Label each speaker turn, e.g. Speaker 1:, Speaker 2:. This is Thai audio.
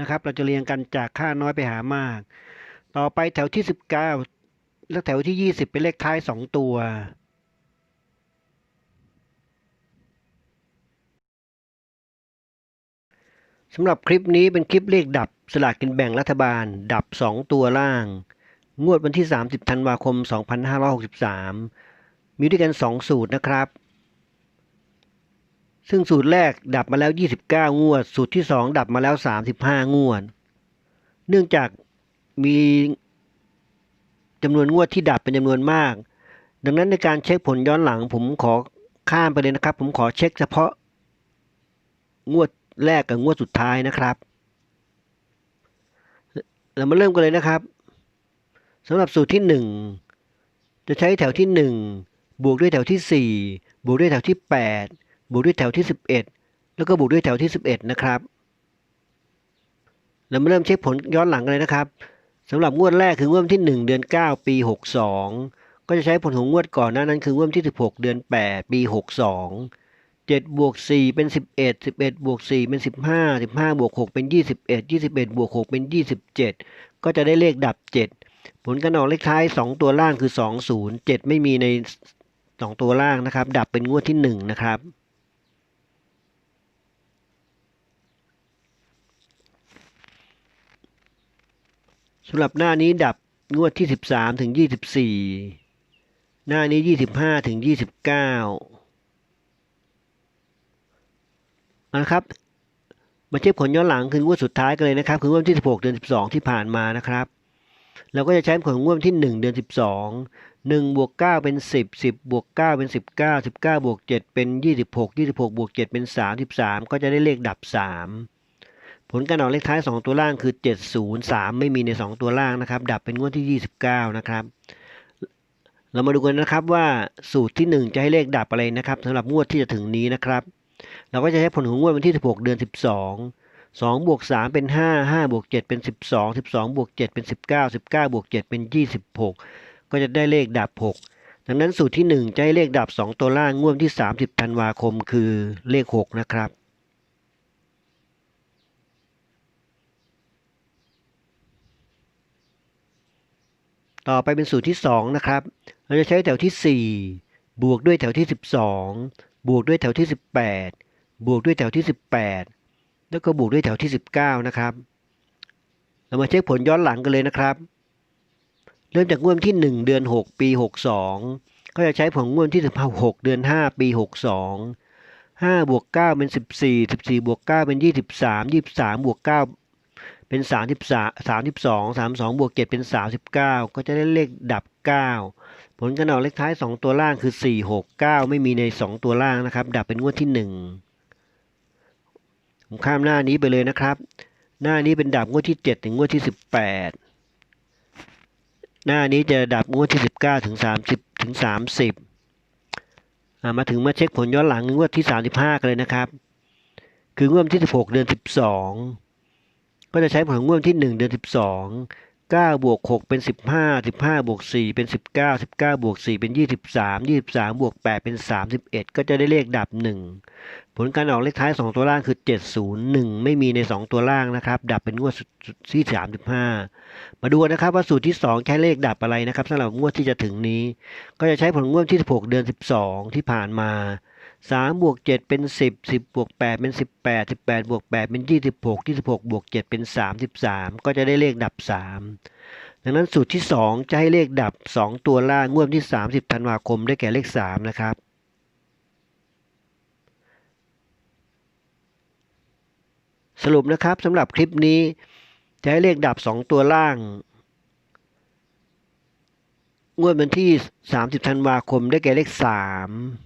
Speaker 1: นะครับ เราจะเรียงกันจากค่าน้อยไปหามาก ต่อไปแถวที่ 19 และแถวที่ 20 เป็นเลขท้าย 2 ตัว สำหรับคลิปนี้เป็นคลิปเลขดับสลากกินแบ่งรัฐบาล ดับ 2 ตัวล่าง งวดวันที่ 30 ธันวาคม 2563 มีด้วยกัน 2 สูตรนะครับ ซึ่งสูตรแรกดับมาแล้ว 29 งวด สูตรที่ 2 ดับมาแล้ว 35 งวด เนื่องจากมีจำนวนงวดที่ดับเป็นจำนวนมาก ดังนั้นในการเช็คผลย้อนหลังผมขอข้ามไปเลยนะครับ ผมขอเช็คเฉพาะ งวดแรกกับงวดสุดท้ายนะครับ เรามาเริ่มกันเลยนะครับสำหรับสูตรที่ 1 จะใช้แถวที่ 1 บวกด้วยแถวที่ 4 บวกด้วยแถวที่ 8 บวกด้วยแถวที่ 11 แล้วก็บวกด้วยแถวที่ 11 นะครับ เรามาเริ่มเช็คผลย้อนหลังกันเลยนะครับสำหรับงวดแรกคืองวดที่ 1 เดือน 9 ปี 62 ก็จะใช้ผลของงวดก่อนหน้านั้นคืองวดที่ 16 เดือน 8 ปี 62 7บวก4เป็น 11 11บวก4เป็น 15 15บวก6เป็น 21 21บวก6เป็น 27 ก็จะได้เลขดับ 7 ผลการออกเลขท้าย 2 ตัวล่างคือ 20 7 ไม่มีใน 2 ตัวล่างนะครับ ดับเป็นงวดที่ 1 นะครับ สำหรับหน้านี้ดับงวดที่ 13 ถึง 24 หน้านี้ 25 ถึง 29เอาละครับ มาเช็คผลย้อนหลังคืองวดสุดท้ายกันเลยนะครับ คืองวดที่ 16 เดือน 12 ที่ผ่านมานะครับเราก็จะใช้ผลของวดที่ 1 เดือน 12 1บวก9เป็น 10 10บวก9เป็น 19 19บวก7เป็น 26 26บวก7เป็น 33 ก็จะได้เลขดับ 3 ลการออกเลขท้าย 2 ตัวล่างคือ 703 ไม่มีใน 2 ตัวล่างนะครับ ดับเป็นงวดที่ 29 นะครับ เรามาดูกันนะครับว่าสูตรที่ 1 จะให้เลขดับอะไรนะครับสำหรับงวดที่จะถึงนี้นะครับ เราก็จะใช้ผลของงวดวันที่ 16 เดือน 12 2บวก3เป็น 5 5บวก7เป็น 12 12บวก7เป็น 19 19บวก7เป็น 26 ก็จะได้เลขดับ 6ดังนั้นสูตรที่ 1 จะให้เลขดับ 2 ตัวล่างงวดที่ 30 ธันวาคมคือเลข 6 นะครับ ต่อไปเป็นสูตรที่ 2 นะครับ เราจะใช้แถวที่ 4 บวกด้วยแถวที่ 12 บวกด้วยแถวที่ 18 บวกด้วยแถวที่ 18 แล้วก็บวกด้วยแถวที่ 19 นะครับ เรามาเช็คผลย้อนหลังกันเลยนะครับ เริ่มจากงวดวันที่ 1 เดือน 6 ปี 62 ก็จะใช้ผลงวดวันที่16เดือน 5 ปี 62 5บวก9เป็น 14 14บวก9เป็น 23 23บวก9 เป็น 33 32 32บวก7เป็น 39 ก็จะได้เลขดับ 9 ผลการออกเลขท้าย 2 ตัวล่างคือ 4 6 9 ไม่มีใน 2 ตัวล่างนะครับ ดับเป็นงวดที่ 1 ผมข้ามหน้านี้ไปเลยนะครับ หน้านี้เป็นดับงวดที่ 7 ถึงงวดที่ 18 หน้านี้จะดับงวดที่ 19 ถึง 30 ถึง 30 มาถึงมาเช็คผลย้อนหลังงวดที่ 35 กันเลยนะครับ คืองวดที่ 16 เดือน 12 ก็จะใช้ผลงวดวันที่ 1 เดือน 12 9บวก6เป็น 15 15บวก4เป็น 19 19บวก4เป็น 23 23บวก8เป็น 31 ก็จะได้เลขดับ 1 ผลการออกเลขท้าย 2 ตัวล่างคือ 701 ไม่มีใน 2 ตัวล่างนะครับ ดับเป็นงวดสุดที่ 35 มาดูนนะครับว่าสูตรที่ 2 ใช้เลขดับอะไรนะครับสำหรับงวดที่จะถึงนี้ ก็จะใช้ผลงวดที่ 16 เดือน 12 ที่ผ่านมา 3บวก7เป็น10 10บบวก8เป็น18 18บแปดบวก8เป็น26 26บหกยี่สิบหกบวก7เป็น33ก็จะได้เลขดับ3ดังนั้นสูตรที่2จะให้เลขดับ2ตัวล่างงวดที่30ธันวาคมได้แก่เลข3นะครับสรุปนะครับสำหรับคลิปนี้จะให้เลขดับ 2 ตัวล่าง งวดวันที่ 30 ธันวาคมได้แก่เลข 3